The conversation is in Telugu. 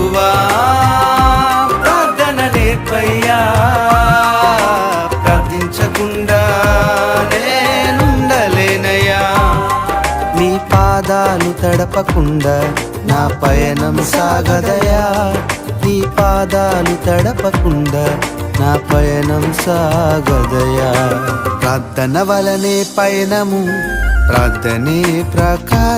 ప్రభువా ప్రార్థన నేర్పయ్యా ప్రార్థించకుండా నేనుండలేనయ్యా. నీ పాదాలు తడపకుండా నా పయనం సాగదయా నీ పాదాలు తడపకుండా నా పయనం సాగదయా ప్రార్థన వలనే పయనము ప్రార్థనే ప్రకారం